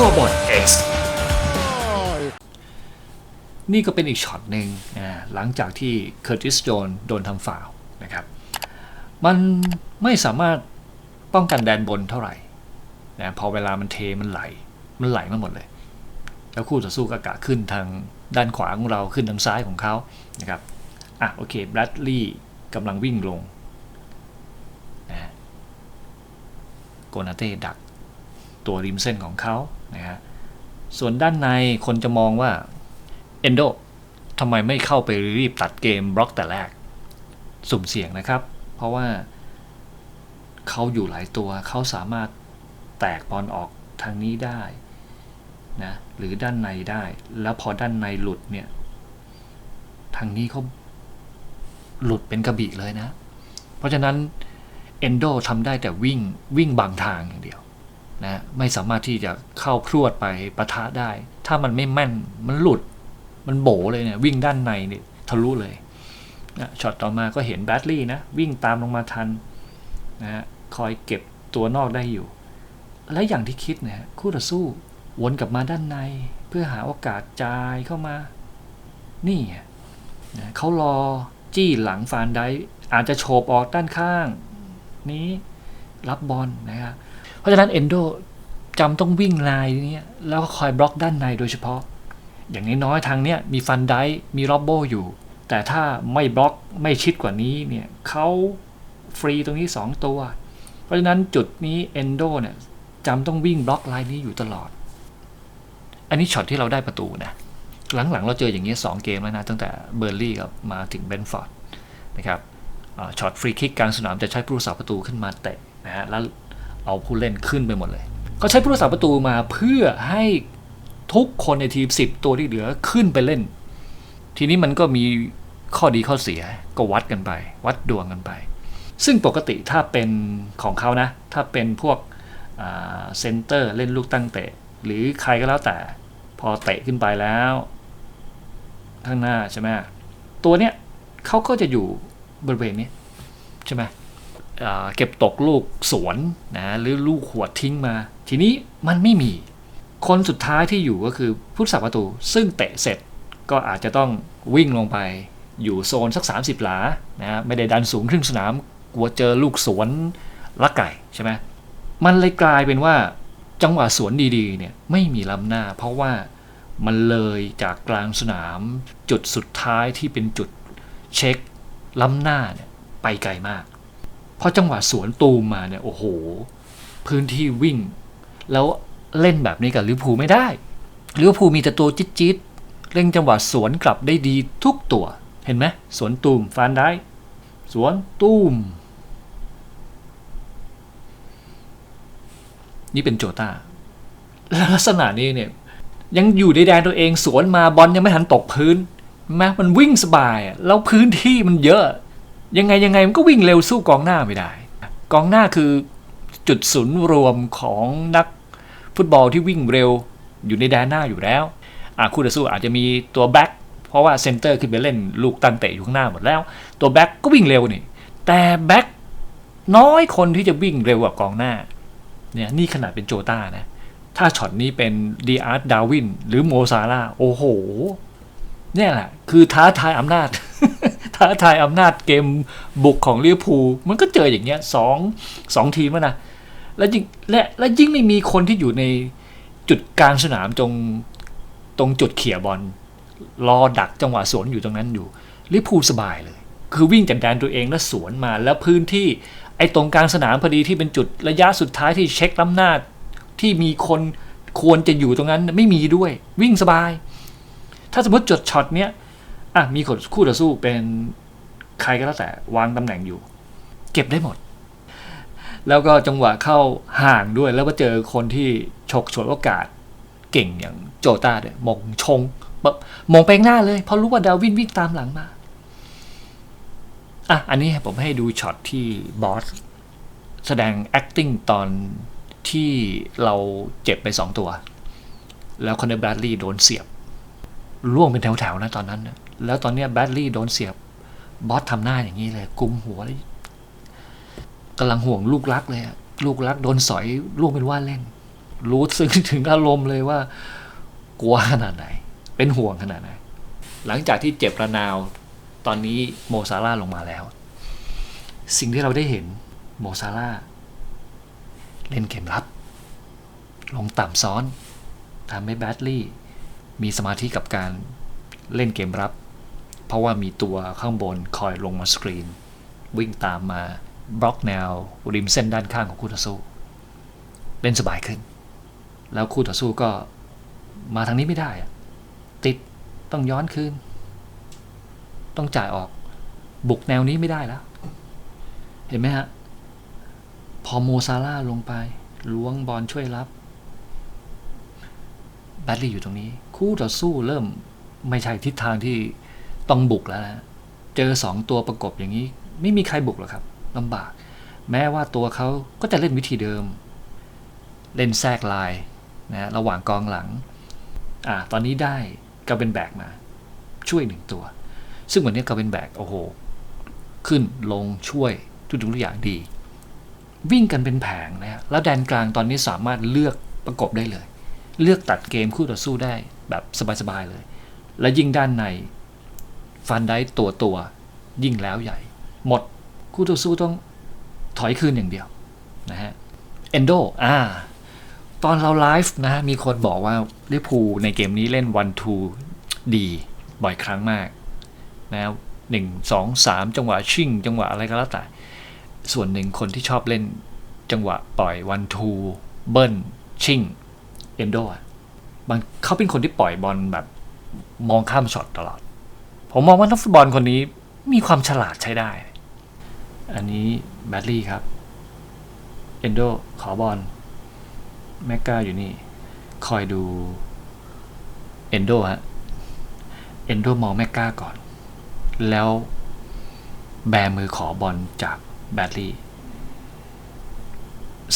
ข้อบอล X นี่ก็เป็นอีกช็อตหนึ่งนะหลังจากที่เคอร์ติสโจนโดนทำฟาวนะครับ มันไม่สามารถป้องกันแดนบนเท่าไหร่นะพอเวลามันเทมันไหล มันไหลมาหมดเลย แล้วคู่ต่อสู้ก็กะขึ้นทางด้านขวาของเราขึ้นทางซ้ายของเขานะครับอะโอเคแบรดลีย์กำลังวิ่งลงนะโกนาเต้ดักตัวริมเส้นของเขา นะฮะส่วนด้านในคนจะมองว่าเอนโดทำไมไม่เข้าไปรีบตัดเกมบล็อกแต่แรก สุ่มเสี่ยงนะครับ เพราะว่าเขาอยู่หลายตัวเขาสามารถแตกบอลออกทางนี้ได้นะหรือด้านในได้ แล้วพอด้านในหลุดเนี่ยทางนี้เขาหลุดเป็นกระบี่เลยนะ เพราะฉะนั้นเอนโดทำได้แต่วิ่งวิ่งบางทางอย่างเดียว นะไม่สามารถที่จะเข้าพรวดไปปะทะได้ ถ้ามันไม่แม่นมันหลุดมันโบเลยเนี่ยวิ่งด้านในเนี่ยทะลุเลยนะช็อตต่อมาก็เห็นแบดลี่นะวิ่งตามลงมาทันนะฮะคอยเก็บตัวนอกได้อยู่ และอย่างที่คิดนะฮะคู่ต่อสู้วนกลับมาด้านใน เพื่อหาโอกาสจ่ายเข้ามา นี่นะเขารอจี้หลังฟานได้อาจจะโฉบออกด้านข้าง นี้รับบอลนะครับ เพราะฉะนั้นเอนโดจำต้องวิ่งลายนี้แล้วก็คอยบล็อกด้านในโดยเฉพาะ อย่างน้อยๆทางเนี้ยมีฟันได้มีร็อบโบอยู่ แต่ถ้าไม่บล็อกไม่ชิดกว่านี้เนี่ยเขาฟรีตรงนี้ 2 ตัว เพราะฉะนั้นจุดนี้เอนโดเนี่ยจำต้องวิ่งบล็อกลายนี้อยู่ตลอด อันนี้ช็อตที่เราได้ประตูนะหลังๆ เราเจออย่างนี้2เกมแล้วนะตั้งแต่เบอร์ลี่กับมาถึงเบนฟอร์ดนะครับช็อตฟรีคิกกลางสนามจะใช้ผู้รักษาประตูขึ้นมาเตะนะฮะแล้ว เอาผู้เล่นขึ้นไปหมดเลย เขาใช้ผู้รักษาประตูมาเพื่อให้ทุกคนในทีม 10 ตัวที่เหลือขึ้นไปเล่น ทีนี้มันก็มีข้อดีข้อเสียก็วัดกันไป วัดดวงกันไป ซึ่งปกติถ้าเป็นของเขานะ ถ้าเป็นพวกเซนเตอร์เล่นลูกตั้งเตะ หรือใครก็แล้วแต่ พอเตะขึ้นไปแล้ว ข้างหน้าใช่ไหมตัวเนี้ยเขาก็จะอยู่บริเวณนี้ใช่ไหม เก็บตกลูกสวนนะหรือลูกขวดทิ้งมา ทีนี้มันไม่มี คนสุดท้ายที่อยู่ก็คือผู้สักประตู ซึ่งเตะเสร็จก็อาจจะต้องวิ่งลงไป อยู่โซนสัก 30 หลานะไม่ได้ดันสูงครึ่งสนามกลัวเจอลูกสวนลักไก่ใช่ไหมมันเลยกลายเป็นว่าจังหวะสวนดีๆเนี่ยไม่มีล้ำหน้า เพราะว่ามันเลยจากกลางสนาม จุดสุดท้ายที่เป็นจุดเช็คล้ำหน้าเนี่ยไปไกลมาก พราะจังหวะสวนตูมมาเนี่ยโอ้โห พื้นที่วิ่ง แล้วเล่นแบบนี้กับลิเวอร์พูลไม่ได้ลิเวอร์พูลมีแต่ตัวจิ๊ดๆเล่นจังหวะสวนกลับได้ดีทุกตัว เห็นไหมสวนตูมฟานได้สวนตูมนี่เป็นโจตาลักษณะนี้เนี่ย ยังอยู่ในแดนตัวเองสวนมาบอลยังไม่ทันตกพื้นแม้มันวิ่งสบายแล้วพื้นที่มันเยอะ ยังไงยังไงมันก็วิ่งเร็วสู้กองหน้าไม่ได้ กองหน้าคือจุดศูนย์รวมของนักฟุตบอลที่วิ่งเร็วอยู่ในแดนหน้าอยู่แล้วคู่ต่อสู้อาจจะมีตัวแบ็คเพราะว่าเซนเตอร์ขึ้นไปเล่นลูกตั้งเตะอยู่ข้างหน้าหมดแล้ว ตัวแบ็คก็วิ่งเร็วนี่แต่แบ็คน้อยคนที่จะวิ่งเร็วกว่ากองหน้าเนี่ยนี่ขนาดเป็นโจต้านะถ้าช็อตนี้เป็นดีอาร์ตดาวินหรือโมซาร่าโอ้โหเนี่ยแหละคือท้าทายอำนาจ ท้าทายอำนาจเกมบุกของลิเวอร์พูลมันก็เจออย่างเงี้ยสองสองทีมนะและยิ่งและและยิ่งไม่มีคนที่อยู่ในจุดกลางสนามตรงตรงจุดเขี่ยบอลรอดักจังหวะสวนอยู่ตรงนั้นอยู่ลิพูสบายเลย คือวิ่งจากแดนตัวเองแล้วสวนมาแล้วพื้นที่ไอ้ตรงกลางสนามพอดีที่เป็นจุดระยะสุดท้ายที่เช็คล้ำหน้าที่มีคนควรจะอยู่ตรงนั้นไม่มีด้วย วิ่งสบาย ถ้าสมมติจดช็อตเนี้ย อะมีคนคู่ต่อสู้เป็นใครก็แล้วแต่วางตำแหน่งอยู่ เก็บได้หมด แล้วก็จังหวะเข้าห่างด้วยแล้วก็เจอคนที่ฉกฉวยโอกาสเก่งอย่างโจตาเนี่ยมองชงแบบมองไปหน้าเลย เพราะรู้ว่าดาวินวิ่งตามหลังมาอะอันนี้ผมให้ดูช็อตที่บอสแสดง acting ตอนที่เราเจ็บไปสองตัว แล้วคอนเนอร์แบดลี่โดนเสียบ ร่วงเป็นแถวๆนะตอนนั้นนะแล้วตอนนี้แบดลี่โดนเสียบบอสทำหน้าอย่างนี้เลยกุมหัวเลยกำลังห่วงลูกรักเลยลูกรักโดนสอยล่วงเป็นว่าเล่น รู้ซึ้งถึงอารมณ์เลยว่า กลัวขนาดไหน เป็นห่วงขนาดไหน หลังจากที่เจ็บระนาว ตอนนี้โมซาร่าลงมาแล้ว สิ่งที่เราได้เห็นโมซาร่าเล่นเกมรับ ลงต่ำซ้อนทำให้แบดลี่ มีสมาธิกับการเล่นเกมรับ เพราะว่ามีตัวข้างบนคอยลงมาสกรีน วิ่งตามมาบล็อกแนวริมเส้นด้านข้างของคู่ต่อสู้ เล่นสบายขึ้น แล้วคู่ต่อสู้ก็มาทางนี้ไม่ได้อะติดต้องย้อนคืน ต้องจ่ายออกบุกแนวนี้ไม่ได้แล้ว เห็นไหมฮะ พอโมซาร่าลงไปล้วงบอลช่วยรับ แบดลี่อยู่ตรงนี้ คู่ต่อสู้เริ่มไม่ใช่ทิศทางที่ต้องบุกแล้วนะเจอสองตัวประกบอย่างนี้ ไม่มีใครบุกหรอกครับลำบาก แม้ว่าตัวเขาก็จะเล่นวิธีเดิม เล่นแทรกลายนะระหว่างกองหลังอ่าตอนนี้ได้กาเป็นแบกมา ช่วยหนึ่งตัว ซึ่งวันนี้กาเป็นแบกโอ้โห ขึ้นลงช่วยทุกทุกอย่างดี วิ่งกันเป็นแผงนะฮะแล้วแดนกลางตอนนี้สามารถเลือกประกบได้เลย เลือกตัดเกมคู่ต่อสู้ได้แบบสบายๆเลย และยิ่งด้านในฟันได้ตัวตัวยิ่งแล้วใหญ่ หมดคู่ต่อสู้ต้องถอยคืนอย่างเดียวนะฮะเอนโดอ่าตอนเราไลฟ์นะมีคนบอกว่าลิพูในเกมนี้เล่น one two ดีบ่อยครั้งมากนะหนึ่งสองสามจังหวะชิ่ง จังหวะอะไรก็แล้วแต่ ส่วนหนึ่งคนที่ชอบเล่นจังหวะปล่อย one two เบิ้ลชิ่ง เอนโดบางเขาเป็นคนที่ปล่อยบอลแบบมองข้ามช็อตตลอด ผมมองว่านักฟุตบอลคนนี้มีความฉลาดใช้ได้ อันนี้แบดลี่ครับ เอนโดขอบอลแมกกาอยู่นี่ คอยดู เอนโดฮะ เอนโดมองแมกกาก่อน แล้วแบมือขอบอลจากแบดลี่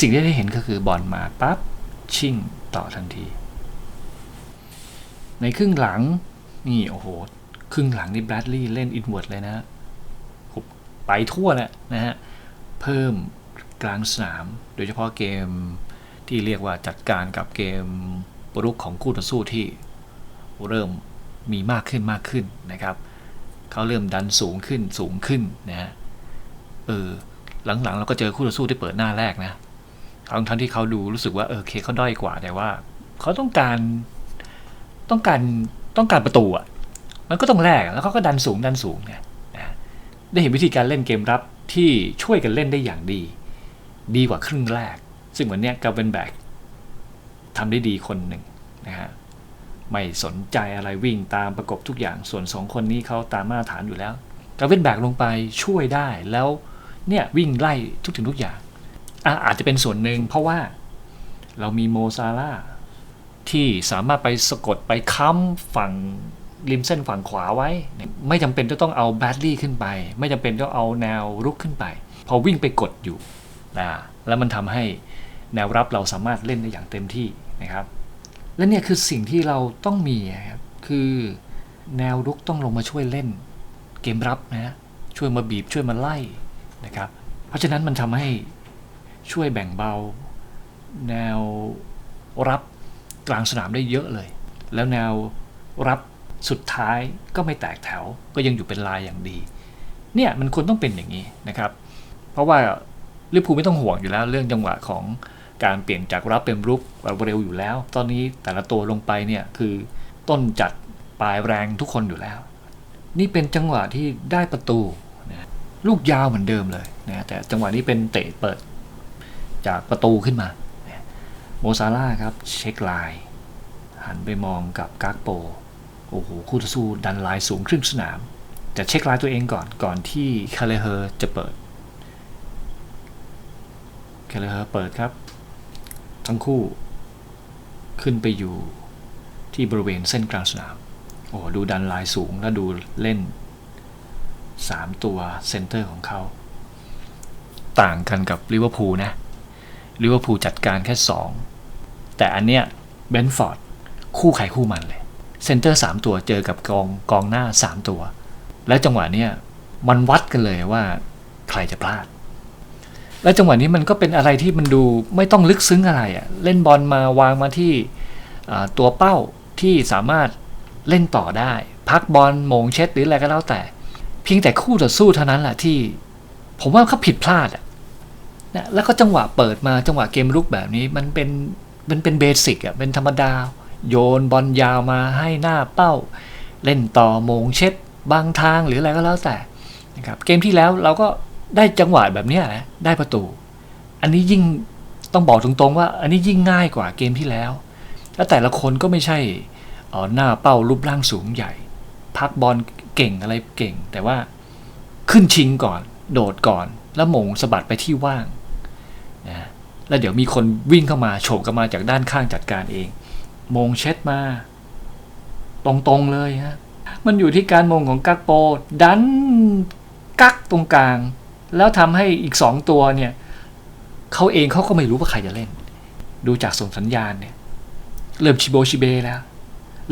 สิ่งที่ได้เห็นก็คือบอลมาปั๊บชิ่ง ต่อทันที ในครึ่งหลัง นี่โอ้โห ครึ่งหลังนี่แบดลี่เล่นอินเวิร์ดเลยนะไปทั่วแหละนะฮะ เพิ่มกลางสนาม โดยเฉพาะเกมที่เรียกว่าจัดการกับเกมปรุกของคู่ต่อสู้ที่เริ่มมีมากขึ้นมากขึ้นนะครับ เขาเริ่มดันสูงขึ้นสูงขึ้นนะฮะ เออ หลังๆเราก็เจอคู่ต่อสู้ที่เปิดหน้าแรกนะ ทั้งทั้งที่เขาดูรู้สึกว่าเออเคเขาด้อยกว่าแต่ว่าเขาต้องการต้องการต้องการประตูอะมันก็ต้องแลกแล้วเขาก็ดันสูงดันสูงเนี่ยนะได้เห็นวิธีการเล่นเกมรับที่ช่วยกันเล่นได้อย่างดี ดีกว่าครึ่งแรก ซึ่งเหมือนนี้กาเวนแบกทำได้ดีคนหนึ่งนะฮะไม่สนใจอะไรวิ่งตามประกบทุกอย่างส่วนสองคนนี้เขาตามมาตรฐานอยู่แล้วกาเวนแบกลงไปช่วยได้แล้วเนี่ยวิ่งไล่ทุกถึงทุกอย่าง อาจจะเป็นส่วนหนึ่งเพราะว่าเรามีโมซาร่าที่สามารถไปสะกดไปค้ำฝั่งริมเส้นฝั่งขวาไว้ ไม่จำเป็นจะต้องเอาแบดลี่ขึ้นไป ไม่จำเป็นต้องเอาแนวรุกขึ้นไป พอวิ่งไปกดอยู่นะแล้วมันทำให้แนวรับเราสามารถเล่นได้อย่างเต็มที่นะครับ และเนี่ยคือสิ่งที่เราต้องมีครับคือแนวรุกต้องลงมาช่วยเล่น เกมรับนะช่วยมาบีบช่วยมาไล่นะครับ เพราะฉะนั้นมันทำให้ ช่วยแบ่งเบา แนวรับกลางสนามได้เยอะเลย แล้วแนวรับสุดท้ายก็ไม่แตกแถว ก็ยังอยู่เป็นลายอย่างดี เนี่ยมันควรต้องเป็นอย่างนี้นะครับ เพราะว่าลิเวอร์พูลไม่ต้องห่วงอยู่แล้ว เรื่องจังหวะของการเปลี่ยนจากรับเป็นรุกเร็วอยู่แล้ว ตอนนี้แต่ละตัวลงไปเนี่ยคือต้นจัดปลายแรงทุกคนอยู่แล้ว นี่เป็นจังหวะที่ได้ประตูนะลูกยาวเหมือนเดิมเลยนะแต่จังหวะนี้เป็นเตะเปิด จากประตูขึ้นมาโมซาร่าครับเช็คไลน์หันไปมองกับกากโป โอ้โห คู่ต่อสู้ดันลายสูงครึ่งสนามแต่เช็คไลน์ตัวเองก่อนก่อนที่คาเลเฮอร์จะเปิดคาเลเฮอร์เปิดครับ ทั้งคู่ขึ้นไปอยู่ที่บริเวณเส้นกลางสนาม โอ้ดูดันลายสูงแล้วดูเล่น 3 ตัวเซนเตอร์ของเขา ต่างกันกับลิเวอร์พูลนะ ลิเวอร์พูลจัดการแค่ 2 แต่อันเนี้ยเบนฟอร์ดคู่ไข่คู่มันเลยเซนเตอร์ 3 ตัวเจอกับกองกองหน้า 3 ตัว แล้วจังหวะเนี้ยมันวัดกันเลยว่าใครจะพลาด แล้วจังหวะนี้มันก็เป็นอะไรที่มันดูไม่ต้องลึกซึ้งอะไรอะเล่นบอลมาวางมาที่ตัวเป้าที่สามารถเล่นต่อได้ พักบอลมงเช็ดหรืออะไรก็แล้วแต่ เพียงแต่คู่ต่อสู้เท่านั้นแหละที่ ผมว่าเขาผิดพลาดอะ นะแล้วก็จังหวะเปิดมาจังหวะเกมรุกแบบนี้มันเป็นมันเป็นเบสิกอะเป็นธรรมดา โยนบอลยาวมาให้หน้าเป้า เล่นต่อโมงเช็ดบางทางหรืออะไรก็แล้วแต่นะครับเกมที่แล้วเราก็ได้จังหวะแบบนี้นะได้ประตู อันนี้ยิ่งต้องบอกตรงๆว่า อันนี้ยิ่งง่ายกว่าเกมที่แล้วแล้วแต่ละคนก็ไม่ใช่หน้าเป้ารูปร่างสูงใหญ่ พักบอลเก่งอะไรเก่ง แต่ว่าขึ้นชิงก่อน โดดก่อน แล้วมงสะบัดไปที่ว่าง นะแล้วเดี๋ยวมีคนวิ่งเข้ามาโฉบเข้ามาจากด้านข้างจัดการเอง มงเช็ดมา ตรงๆเลยฮะมันอยู่ที่การมงของกักโป ดันกักตรงกลาง แล้วทำให้อีกสองตัวเนี่ยเขาเองเขาก็ไม่รู้ว่าใครจะเล่น ดูจากส่งสัญญาณเนี่ย เริ่มชิโบชิเบแล้ว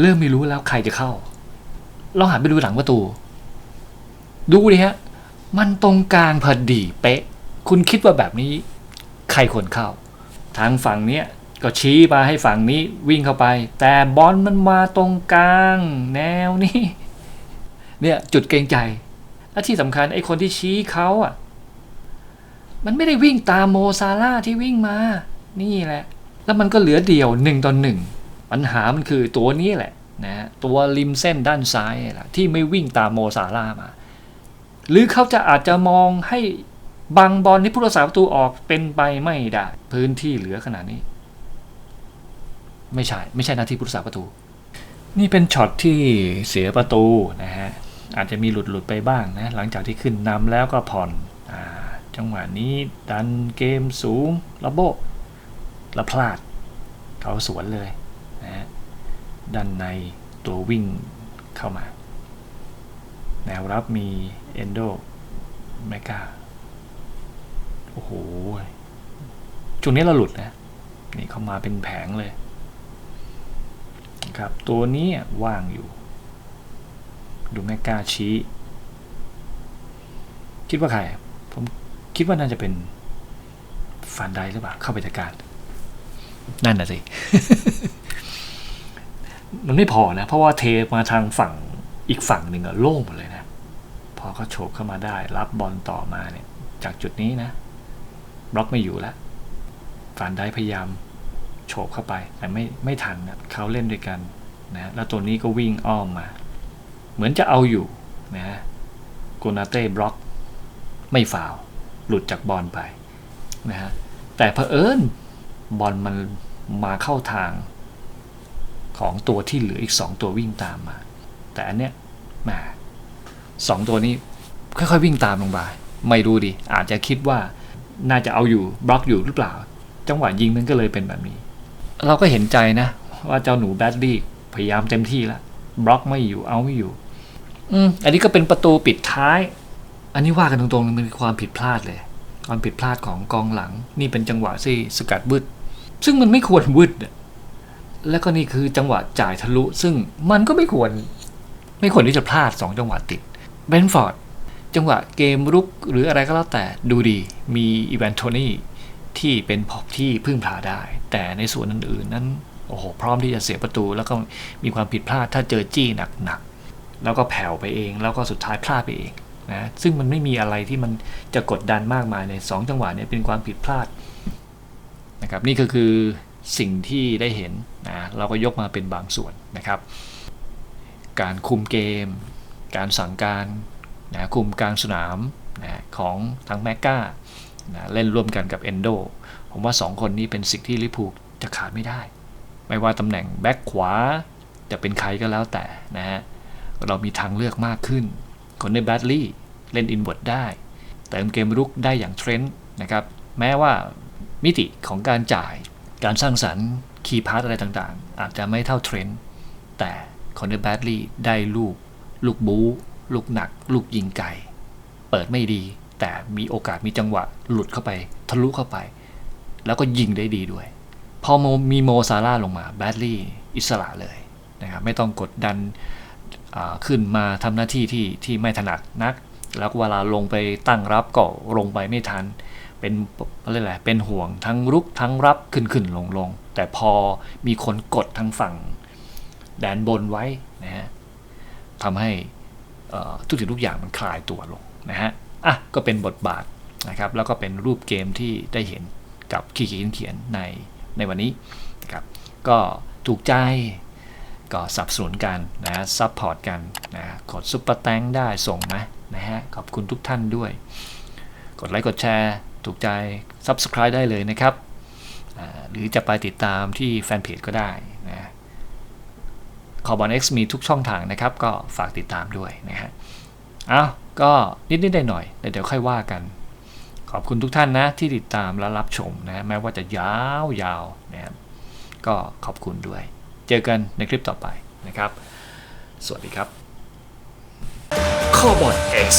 เริ่มไม่รู้แล้วใครจะเข้าเราหันไปดูหลังประตู ดูดิฮะ มันตรงกลางพอดีเป๊ะ คุณคิดว่าแบบนี้ ใครควรเข้า ทางฝั่งเนี้ยก็ชี้มาให้ฝั่งนี้วิ่งเข้าไป แต่บอลมันมาตรงกลางแนวนี้เนี่ยจุดเกรงใจ และที่สำคัญไอ้คนที่ชี้เขาอะ มันไม่ได้วิ่งตามโมซาร่าที่วิ่งมา นี่แหละ แล้วมันก็เหลือเดี่ยวหนึ่งต่อหนึ่งปัญหามันคือตัวนี้แหละนะฮะตัวริมเส้นด้านซ้ายแหละที่ไม่วิ่งตามโมซาร่ามา หรือเขาจะอาจจะมองให้ บังบอลที่ผู้รักษาประตูออกเป็นไปไม่ได้ พื้นที่เหลือขนาดนี้ ไม่ใช่ ไม่ใช่หน้าที่ผู้รักษาประตู นี่เป็นช็อตที่เสียประตูนะฮะอาจจะมีหลุดหลุดไปบ้างนะ หลังจากที่ขึ้นนำแล้วก็ผ่อนอจังหวะนี้ดันเกมสูงระโบะแล้วพลาด เขาสวนเลยนะฮะด้านในตัววิ่งเข้ามา แนวรับมีเอนโดแมกา โอ้โหช่วงนี้เราหลุดนะ นี่เข้ามาเป็นแผงเลยครับ ตัวนี้ว่างอยู่ ดูแมกกาชี้ คิดว่าใคร ผมคิดว่าน่าจะเป็นฟันไดหรือเปล่า เข้าไปจัดการ นั่นน่ะสิ มันไม่พอนะ เพราะว่าเทมาทางฝั่งอีกฝั่งหนึ่งอะโล่งหมดเลยนะ พอเขาโฉบเข้ามาได้ รับบอลต่อมาเนี่ย จากจุดนี้นะ บล็อกไม่อยู่แล้วฟันได้พยายามโฉบเข้าไปแต่ไม่ไม่ทันนะเขาเล่นด้วยกันนะแล้วตัวนี้ก็วิ่งอ้อมมา เหมือนจะเอาอยู่นะฮะโกนาเต้บล็อก ไม่ฟาวหลุดจากบอลไปนะฮะแต่เผอิญบอลมันมาเข้าทางของตัวที่เหลืออีก 2 ตัววิ่งตามมา แต่อันเนี้ยแหมาสองตัวนี้ค่อยๆวิ่งตามลงไปไม่รู้ดิอาจจะคิดว่า น่าจะเอาอยู่บล็อกอยู่หรือเปล่า จังหวะยิงมันก็เลยเป็นแบบนี้ เราก็เห็นใจนะ ว่าเจ้าหนูแบดดี้พยายามเต็มที่แล้วบล็อกไม่อยู่เอาไม่อยู่ อืมอันนี้ก็เป็นประตูปิดท้าย อันนี้ว่ากันตรงๆมันเป็นความผิดพลาดเลย ความผิดพลาดของกองหลัง นี่เป็นจังหวะที่สกัดวืดซึ่งมันไม่ควรวืดแล้วก็นี่คือจังหวะจ่ายทะลุ ซึ่งมันก็ไม่ควร ไม่ควรที่จะพลาดสองจังหวะติดเบนฟอร์ด จังหวะเกมรุกหรืออะไรก็แล้วแต่ดูดี มีอีแวนโทนี่ที่เป็นพอบที่พึ่งพาได้ แต่ในส่วนอื่นๆ นั้นโอ้โหพร้อมที่จะเสียประตู แล้วก็มีความผิดพลาดถ้าเจอจี้หนักๆแล้วก็แผ่วไปเอง แล้วก็สุดท้ายพลาดไปเองนะซึ่งมันไม่มีอะไรที่มันจะกดดันมากมายใน 2 จังหวะนี้เป็นความผิดพลาดนะครับนี่ก็คือสิ่งที่ได้เห็นนะเราก็ยกมาเป็นบางส่วนนะครับ การคุมเกม การสั่งการ นะคุมกลางสนามนะของทั้งแมกกานะเล่นร่วมกันกับเอนโดผมว่า 2 คนนี้เป็นสิ่งที่ลิพูจะขาดไม่ได้ ไม่ว่าตำแหน่งแบ็คขวาจะเป็นใครก็แล้วแต่นะฮะเรามีทางเลือกมากขึ้น คนในแบดลี่เล่นอินเวิร์ดได้เติมเกมรุกได้อย่างเทรนด์นะครับแม้ว่ามิติของการจ่ายการสร้างสรรค์คีย์พาร์ตอะไรต่างๆ อาจจะไม่เท่าเทรนด์แต่คอนเนอร์แบดลี่ได้ลูก ลูกบู ลูกหนัก ลูกยิงไกลเปิดไม่ดี แต่มีโอกาสมีจังหวะหลุดเข้าไป ทะลุเข้าไป แล้วก็ยิงได้ดีด้วย พอมีโมซาร่าลงมาแบดลี่อิสระเลยนะครับไม่ต้องกดดันขึ้นมาทำหน้าที่ที่ที่ไม่ถนัดนัก แล้วเวลาลงไปตั้งรับก็ลงไปไม่ทัน เป็นอะไรแหละเป็นห่วงทั้งรุกทั้งรับขึ้นขึ้นลงลงแต่พอมีคนกดทางฝั่งแดนบนไว้นะฮะทำให้ ทุกสิ่งทุกอย่างมันคลายตัวลงนะฮะอะก็เป็นบทบาทนะครับแล้วก็เป็นรูปเกมที่ได้เห็นกับขีเขียนเขียนในในวันนี้นะครับก็ถูกใจก็สนับสนุนกันนะซัพพอร์ตกันนะกดซุปเปอร์แตงได้ส่งมานะฮะขอบคุณทุกท่านด้วย กดไลค์กดแชร์ถูกใจ Subscribe ได้เลยนะครับ หรือจะไปติดตามที่แฟนเพจก็ได้ นะคอบอล X มีทุกช่องทางนะครับ ก็ฝากติดตามด้วยนะฮะอ้าวก็นิดๆหน่อยๆเดี๋ยวค่อยว่ากัน ขอบคุณทุกท่านนะ ที่ติดตามและรับชมนะแม้ว่าจะยาวๆนะครับก็ขอบคุณด้วย เจอกันในคลิปต่อไปนะครับ สวัสดีครับ Carbon X